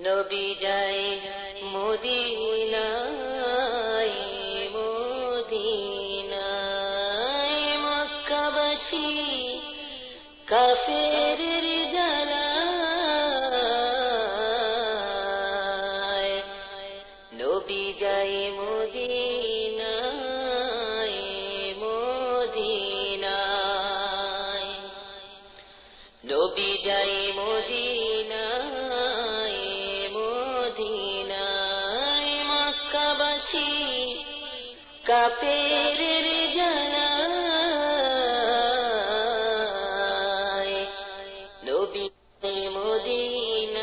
নবী যায় মদিনায় মদিনায় মক্কাবাসী কাফের মক্কাবাসী কাপের নবী মদিনায়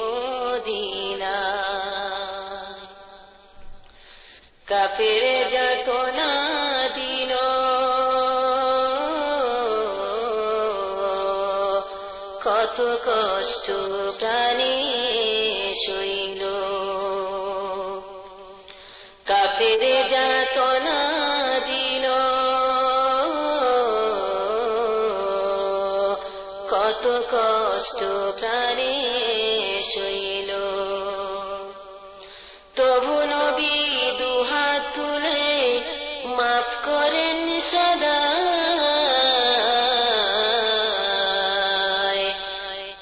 মদিনায়। কাফের যত না দিল কত কষ্ট প্রাণে কত কষ্ট প্রাণে শৈল তবু নবী দুহাত তুলে মাফ করেন সদা।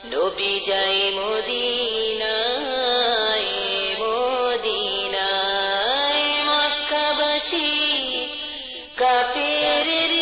নবী যাই মদিনায় মদিনায় মক্কাবাসী, কাফের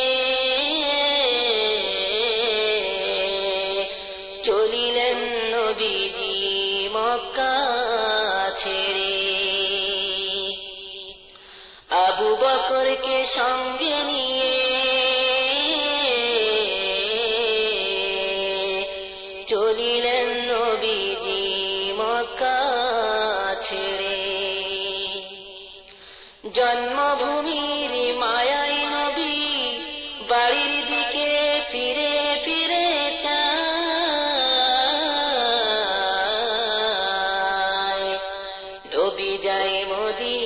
মক্কা ছেড়ে আবু বকরকে সঙ্গে নিয়ে চলিলেন নবীজি মক্কা ছেড়ে জন্মভূমির নবী যায় মদিনায়